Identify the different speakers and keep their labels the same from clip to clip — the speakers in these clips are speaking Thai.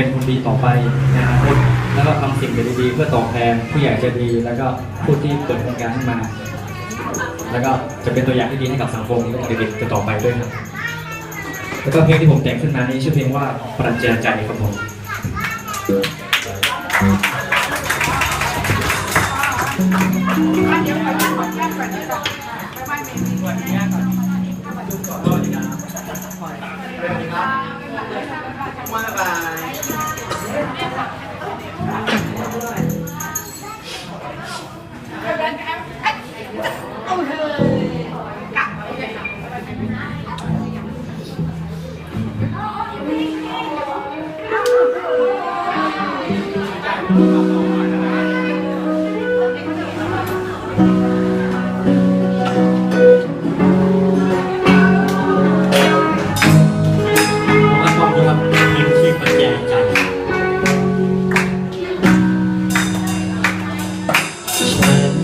Speaker 1: เป็นคนดีต่อไปในอนาคตแล้วก็ทำสิ่งดีๆเพื่อตอบแทนผู้ใหญ่ใจดีแล้วก็ผู้ที่เปิดโครงการขึ้นมา แล้วก็จะเป็นตัวอย่างที่ดีให้กับสังคมและเด็กๆต่อไปด้วยครับแล้วก็เพลงที่ผมแต่งขึ้นมานี้ชื่อเพลงว่าปรัญญาใจครับผม
Speaker 2: ว่า ผมว่าต้องดูครับมีชื่อปัญญาใจ
Speaker 3: ฉัน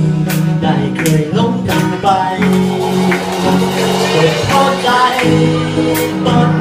Speaker 3: ได้เคยหลงทางไปเกิดพอใจตอน